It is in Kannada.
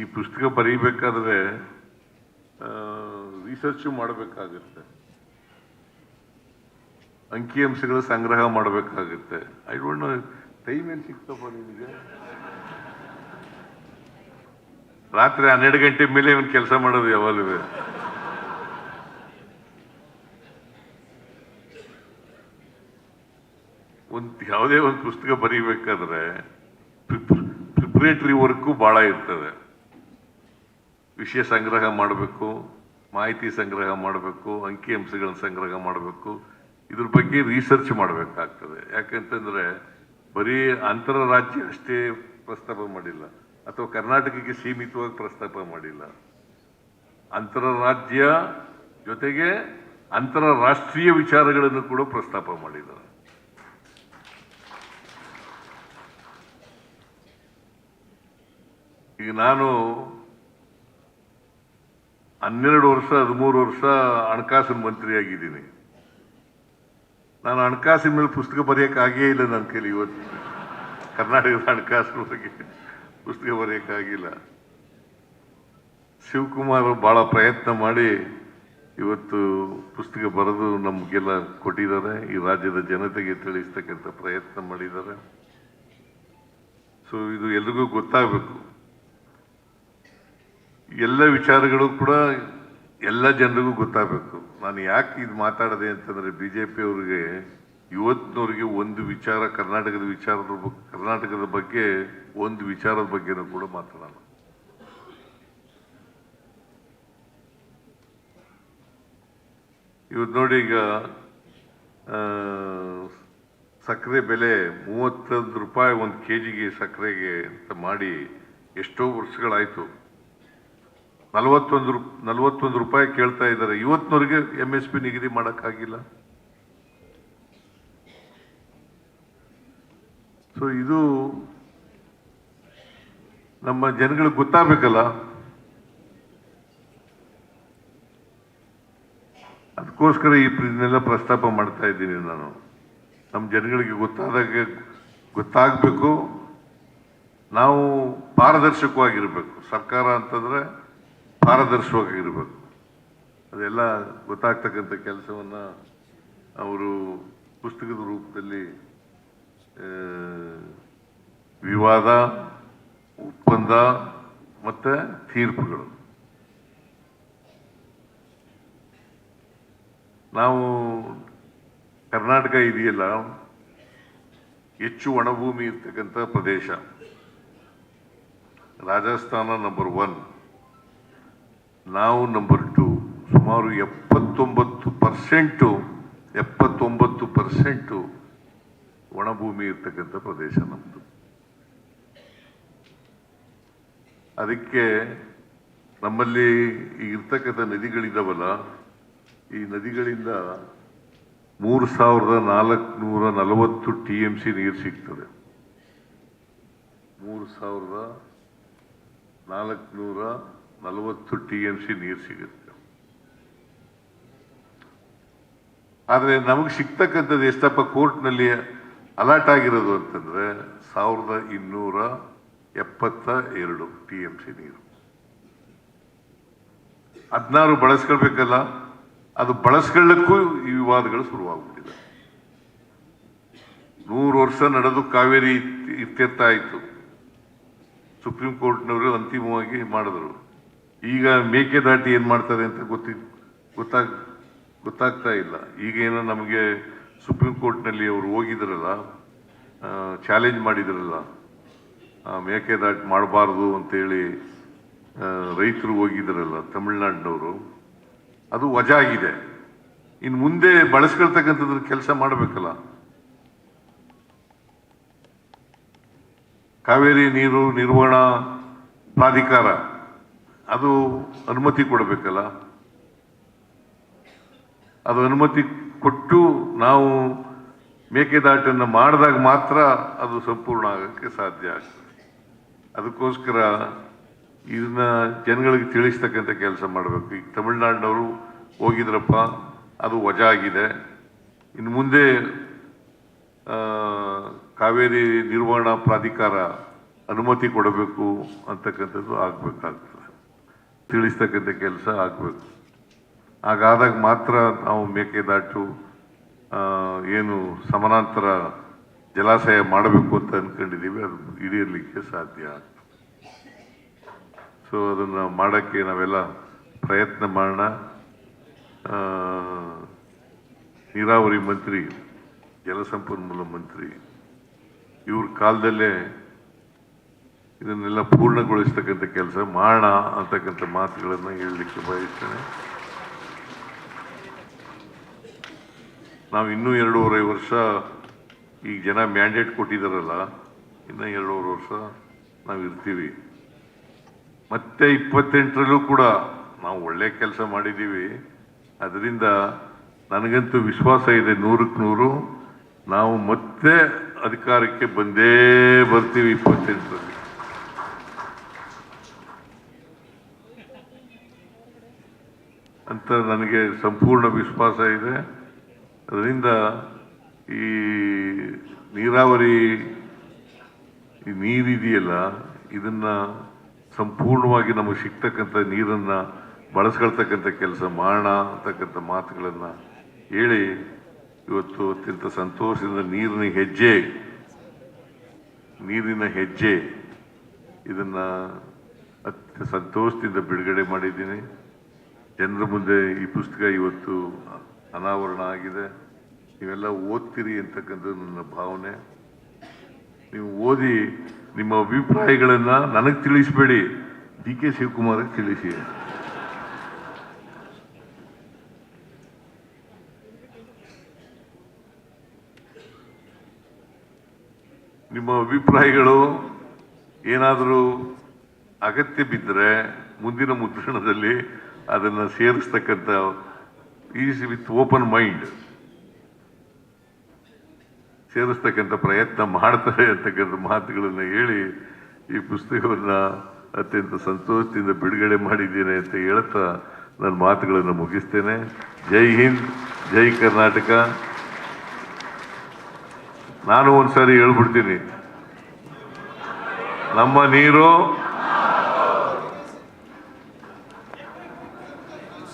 ಈ ಪುಸ್ತಕ ಬರೀಬೇಕಾದ್ರೆ ರಿಸರ್ಚ್ ಮಾಡಬೇಕಾಗುತ್ತೆ. ಅಂಕಿಅಂಶಗಳ ಸಂಗ್ರಹ ಮಾಡಬೇಕಾಗುತ್ತೆ. ಐ ಡೋಂಟ್ ನೋ ಟೈಮ್ ಏನು ಸಿಕ್ತಪ್ಪ ನಿಮಗೆ? ರಾತ್ರಿ ಹನ್ನೆರಡು ಗಂಟೆ ಮೇಲೆ ಇವನ್ ಕೆಲಸ ಮಾಡೋದು ಯಾವಾಗಲೂ. ಒಂದು ಯಾವುದೇ ಒಂದು ಪುಸ್ತಕ ಬರೀಬೇಕಾದ್ರೆ ಪ್ರಿಪ್ರೇಟರಿ ವರ್ಕು ಭಾಳ ಇರ್ತದೆ. ವಿಷಯ ಸಂಗ್ರಹ ಮಾಡಬೇಕು, ಮಾಹಿತಿ ಸಂಗ್ರಹ ಮಾಡಬೇಕು ಅಂಕಿಅಂಶಗಳನ್ನ ಸಂಗ್ರಹ ಮಾಡಬೇಕು. ಇದ್ರ ಬಗ್ಗೆ ರಿಸರ್ಚ್ ಮಾಡಬೇಕಾಗ್ತದೆ. ಯಾಕಂತಂದ್ರೆ ಬರೀ ಅಂತರರಾಜ್ಯ ಅಷ್ಟೇ ಪ್ರಸ್ತಾಪ ಮಾಡಿಲ್ಲ. ಅಥವಾ ಕರ್ನಾಟಕಕ್ಕೆ ಸೀಮಿತವಾಗಿ ಪ್ರಸ್ತಾಪ ಮಾಡಿಲ್ಲ. ಅಂತರರಾಜ್ಯ ಜೊತೆಗೆ ಅಂತಾರಾಷ್ಟ್ರೀಯ ವಿಚಾರಗಳನ್ನು ಕೂಡ ಪ್ರಸ್ತಾಪ ಮಾಡಿದ್ದಾರೆ ಈಗ ನಾನು ಹನ್ನೆರಡು ವರ್ಷ, ಹದಿಮೂರು ವರ್ಷ ಹಣಕಾಸಿನ ಮಂತ್ರಿಯಾಗಿದ್ದೀನಿ. ನಾನು ಹಣಕಾಸಿನ ಮೇಲೆ ಪುಸ್ತಕ ಬರೆಯೋಕ್ಕಾಗೇ ಇಲ್ಲ ನನ್ನ ಕೈಲಿ ಇವತ್ತು. ಕರ್ನಾಟಕದ ಹಣಕಾಸಿನ ಬಗ್ಗೆ ಪುಸ್ತಕ ಬರೆಯೋಕ್ಕಾಗಿಲ್ಲ ಶಿವಕುಮಾರ್ ಬಹಳ ಪ್ರಯತ್ನ ಮಾಡಿ ಇವತ್ತು ಪುಸ್ತಕ ಬರೆದು ನಮಗೆಲ್ಲ ಕೊಟ್ಟಿದ್ದಾರೆ. ಈ ರಾಜ್ಯದ ಜನತೆಗೆ ತಿಳಿಸ್ತಕ್ಕಂಥ ಪ್ರಯತ್ನ ಮಾಡಿದ್ದಾರೆ. ಸೊ ಇದು ಎಲ್ರಿಗೂ ಗೊತ್ತಾಗಬೇಕು. ಎಲ್ಲ ವಿಚಾರಗಳು ಕೂಡ ಎಲ್ಲ ಜನರಿಗೂ ಗೊತ್ತಾಗಬೇಕು. ನಾನು ಯಾಕೆ ಇದು ಮಾತಾಡದೆ ಜೆ ಪಿ ಅವರಿಗೆ ಇವತ್ತಿನವರಿಗೆ ಒಂದು ವಿಚಾರ, ಕರ್ನಾಟಕದ ವಿಚಾರದ ಕರ್ನಾಟಕದ ಬಗ್ಗೆ ಒಂದು ವಿಚಾರದ ಬಗ್ಗೆನೂ ಕೂಡ ಮಾತಾಡೋಣ ಇವತ್ತು ನೋಡಿ ಈಗ ಸಕ್ಕರೆ ಬೆಲೆ ಮೂವತ್ತೊಂದು ರೂಪಾಯಿ ಒಂದು ಕೆ ಜಿಗೆ ಸಕ್ಕರೆಗೆ ಅಂತ ಮಾಡಿ ಎಷ್ಟೋ ವರ್ಷಗಳಾಯ್ತು. ನಲವತ್ತೊಂದು ರೂ, ನಲವತ್ತೊಂದು ರೂಪಾಯಿ ಕೇಳ್ತಾ ಇದ್ದಾರೆ. ಇವತ್ತಿನವರೆಗೆ ಎಂ ಎಸ್ ಪಿ ನಿಗದಿ ಮಾಡೋಕ್ಕಾಗಿಲ್ಲ. ಸೊ ಇದು ನಮ್ಮ ಜನಗಳಿಗೆ ಗೊತ್ತಾಗಬೇಕಲ್ಲ. ಅದಕ್ಕೋಸ್ಕರ ಈ ಇದನ್ನೆಲ್ಲ ಪ್ರಸ್ತಾಪ ಮಾಡ್ತಾ ಇದ್ದೀನಿ ನಾನು. ನಮ್ಮ ಜನಗಳಿಗೆ ಗೊತ್ತಾದಾಗೆ ಗೊತ್ತಾಗಬೇಕು. ನಾವು ಪಾರದರ್ಶಕವಾಗಿರಬೇಕು. ಸರ್ಕಾರ ಅಂತಂದ್ರೆ ಪಾರದರ್ಶಕವಾಗಿರ್ಬೇಕು. ಅದೆಲ್ಲ ಗೊತ್ತಾಗ್ತಕ್ಕಂಥ ಕೆಲಸವನ್ನು ಅವರು ಪುಸ್ತಕದ ರೂಪದಲ್ಲಿ ವಿವಾದ, ಒಪ್ಪಂದ ಮತ್ತು ತೀರ್ಪುಗಳು. ನಾವು ಕರ್ನಾಟಕ ಇದೆಯಲ್ಲ, ಹೆಚ್ಚು ಒಣಭೂಮಿ ಇರ್ತಕ್ಕಂಥ ಪ್ರದೇಶ. ರಾಜಸ್ಥಾನ ನಂಬರ್ ಒನ್ ನಾವು ನಂಬರ್ ಟು ಸುಮಾರು ಎಪ್ಪತ್ತೊಂಬತ್ತು ಪರ್ಸೆಂಟು ಎಪ್ಪತ್ತೊಂಬತ್ತು ಪರ್ಸೆಂಟು ಒಣಭೂಮಿ ಇರ್ತಕ್ಕಂಥ ಪ್ರದೇಶ ನಮ್ಮದು ಅದಕ್ಕೆ ನಮ್ಮಲ್ಲಿ ಈಗ ಇರ್ತಕ್ಕಂಥ ನದಿಗಳಿದ್ದಾವಲ್ಲ ಈ ನದಿಗಳಿಂದ ಮೂರು ಸಾವಿರದ ನಾಲ್ಕುನೂರ ನಲವತ್ತು ಟಿ ಎಂ ಸಿ ನೀರು ಸಿಗ್ತದೆ. ಮೂರು ಸಾವಿರದ ನಾಲ್ಕುನೂರ ನಲವತ್ತು ಟಿ ಎಂ ಸಿ ನೀರು ಸಿಗುತ್ತೆ. ಆದರೆ ನಮಗೆ ಸಿಗ್ತಕ್ಕಂಥದ್ದು ಎಷ್ಟಪ್ಪ ಕೋರ್ಟ್ನಲ್ಲಿ ಅಲರ್ಟ್ ಆಗಿರೋದು ಅಂತಂದ್ರೆ ಸಾವಿರದ ಇನ್ನೂರ ಎಪ್ಪತ್ತ ಎರಡು ಟಿ ಎಂ ಸಿ ನೀರು. ಹದಿನಾರು ಬಳಸ್ಕೊಳ್ಬೇಕಲ್ಲ, ಅದು ಬಳಸ್ಕೊಳ್ಳಕ್ಕೂ ಈ ವಿವಾದಗಳು ಶುರುವಾಗ್ಬಿಟ್ಟಿದೆ. ನೂರು ವರ್ಷ ನಡೆದು ಕಾವೇರಿ ಇತ್- ಇತ್ಯರ್ಥ ಆಯಿತು. ಸುಪ್ರೀಂ ಕೋರ್ಟ್ನವರು ಅಂತಿಮವಾಗಿ ಮಾಡಿದ್ರು. ಈಗ ಮೇಕೆದಾಟಿ ಏನು ಮಾಡ್ತಾರೆ ಅಂತ ಗೊತ್ತಿ ಗೊತ್ತಾಗ, ಗೊತ್ತಾಗ್ತಾ ಇಲ್ಲ. ಈಗ ಏನೋ ನಮಗೆ ಸುಪ್ರೀಂ ಕೋರ್ಟ್ನಲ್ಲಿ ಅವರು ಹೋಗಿದ್ರಲ್ಲ ಚಾಲೆಂಜ್ ಮಾಡಿದ್ರಲ್ಲ ಮೇಕೆದಾಟಿ ಮಾಡಬಾರ್ದು ಅಂತೇಳಿ ರೈತರು ಹೋಗಿದ್ರಲ್ಲ ತಮಿಳ್ನಾಡಿನವರು, ಅದು ವಜಾ ಆಗಿದೆ ಇನ್ನು ಮುಂದೆ ಬಳಸ್ಕೊಳ್ತಕ್ಕಂಥದ್ರ ಕೆಲಸ ಮಾಡಬೇಕಲ್ಲ. ಕಾವೇರಿ ನೀರು ನಿರ್ವಹಣಾ ಪ್ರಾಧಿಕಾರ. ಅದು ಅನುಮತಿ ಕೊಡಬೇಕಲ್ಲ? ಅದು ಅನುಮತಿ ಕೊಟ್ಟು ನಾವು ಮೇಕೆದಾಟನ್ನು ಮಾಡಿದಾಗ ಮಾತ್ರ ಅದು ಸಂಪೂರ್ಣ ಆಗೋಕ್ಕೆ ಸಾಧ್ಯ ಆಗ್ತದೆ. ಅದಕ್ಕೋಸ್ಕರ ಇದನ್ನ ಜನಗಳಿಗೆ ತಿಳಿಸ್ತಕ್ಕಂಥ ಕೆಲಸ ಮಾಡಬೇಕು. ಈಗ ತಮಿಳ್ನಾಡಿನವರು ಹೋಗಿದ್ರಪ್ಪ, ಅದು ವಜಾ ಆಗಿದೆ ಇನ್ನು ಮುಂದೆ ಕಾವೇರಿ ನಿರ್ವಹಣಾ ಪ್ರಾಧಿಕಾರ ಅನುಮತಿ ಕೊಡಬೇಕು ಅಂತಕ್ಕಂಥದ್ದು ಆಗಬೇಕಾಗ್ತದೆ. ತಿಳಿಸ್ತಕ್ಕಂಥ ಕೆಲಸ ಆಗಬೇಕು ಹಾಗಾದಾಗ ಮಾತ್ರ ನಾವು ಮೇಕೆದಾಟು ಏನು ಸಮಾನಾಂತರ ಜಲಾಶಯ ಮಾಡಬೇಕು ಅಂತ ಅಂದ್ಕೊಂಡಿದ್ದೀವಿ ಅದು ಈಡೇರಲಿಕ್ಕೆ ಸಾಧ್ಯ ಸೊ ಅದನ್ನು ಮಾಡೋಕ್ಕೆ ನಾವೆಲ್ಲ ಪ್ರಯತ್ನ ಮಾಡೋಣ. ನೀರಾವರಿ ಮಂತ್ರಿ, ಜಲಸಂಪನ್ಮೂಲ ಮಂತ್ರಿ, ಇವ್ರ ಕಾಲದಲ್ಲೇ ಇದನ್ನೆಲ್ಲ ಪೂರ್ಣಗೊಳಿಸ್ತಕ್ಕಂಥ ಕೆಲಸ ಮಾಡೋಣ ಅಂತಕ್ಕಂಥ ಮಾತುಗಳನ್ನು ಹೇಳಲಿಕ್ಕೆ ಬಯಸ್ತೇನೆ. ನಾವು ಇನ್ನೂ ಎರಡೂವರೆ ವರ್ಷ ಈಗ ಜನ ಮ್ಯಾಂಡೇಟ್ ಕೊಟ್ಟಿದ್ದಾರಲ್ಲ ಇನ್ನೂ ಎರಡೂವರೆ ವರ್ಷ ನಾವು ಇರ್ತೀವಿ. ಮತ್ತೆ ಇಪ್ಪತ್ತೆಂಟರಲ್ಲೂ ಕೂಡ ನಾವು ಒಳ್ಳೆ ಕೆಲಸ ಮಾಡಿದ್ದೀವಿ ಅದರಿಂದ ನನಗಂತೂ ವಿಶ್ವಾಸ ಇದೆ ನೂರಕ್ಕೆ ನೂರು. ನಾವು ಮತ್ತೆ ಅಧಿಕಾರಕ್ಕೆ ಬಂದೇ ಬರ್ತೀವಿ ಇಪ್ಪತ್ತೆಂಟರಲ್ಲಿ. ಅಂತ ನನಗೆ ಸಂಪೂರ್ಣ ವಿಶ್ವಾಸ ಇದೆ. ಅದರಿಂದ ಈ ನೀರಾವರಿ ಈ ನೀರಿದೆಯಲ್ಲ ಇದನ್ನು ಸಂಪೂರ್ಣವಾಗಿ ನಮಗೆ ಸಿಗ್ತಕ್ಕಂಥ ನೀರನ್ನು ಬಳಸ್ಕೊಳ್ತಕ್ಕಂಥ ಕೆಲಸ ಮಾಡೋಣ ಅಂತಕ್ಕಂಥ ಮಾತುಗಳನ್ನು ಹೇಳಿ ಇವತ್ತು ಅತ್ಯಂತ ಸಂತೋಷದಿಂದ ನೀರಿನ ಹೆಜ್ಜೆ ನೀರಿನ ಹೆಜ್ಜೆ ಇದನ್ನು ಅತ್ಯ ಸಂತೋಷದಿಂದ ಬಿಡುಗಡೆ ಮಾಡಿದ್ದೀನಿ. ಜನರ ಮುಂದೆ ಈ ಪುಸ್ತಕ ಇವತ್ತು ಅನಾವರಣ ಆಗಿದೆ. ನೀವೆಲ್ಲ ಓದ್ತೀರಿ ಅಂತಕ್ಕಂಥದ್ದು ನನ್ನ ಭಾವನೆ. ನೀವು ಓದಿ ನಿಮ್ಮ ಅಭಿಪ್ರಾಯಗಳನ್ನ ನನಗೆ ತಿಳಿಸ್ಬೇಡಿ. ಡಿ ಕೆ ಶಿವಕುಮಾರ್ಗೆ ತಿಳಿಸಿ. ನಿಮ್ಮ ಅಭಿಪ್ರಾಯಗಳು ಏನಾದರೂ ಅಗತ್ಯ ಬಿದ್ದರೆ ಮುಂದಿನ ಮುದ್ರಣದಲ್ಲಿ ಅದನ್ನು ಸೇರಿಸ್ತಕ್ಕಂಥ ಈಸ್ ವಿತ್ ಓಪನ್ ಮೈಂಡ್ ಸೇರಿಸ್ತಕ್ಕಂಥ ಪ್ರಯತ್ನ ಮಾಡ್ತಾರೆ ಅಂತಕ್ಕಂಥ ಮಾತುಗಳನ್ನು ಹೇಳಿ ಈ ಪುಸ್ತಕವನ್ನು ಅತ್ಯಂತ ಸಂತೋಷದಿಂದ ಬಿಡುಗಡೆ ಮಾಡಿದ್ದೇನೆ ಅಂತ ಹೇಳ್ತಾ ನನ್ನ ಮಾತುಗಳನ್ನು ಮುಗಿಸ್ತೇನೆ. ಜೈ ಹಿಂದ್, ಜೈ ಕರ್ನಾಟಕ. ನಾನು ಒಂದ್ಸಾರಿ ಹೇಳ್ಬಿಡ್ತೀನಿ. ನಮ್ಮ ನೀರು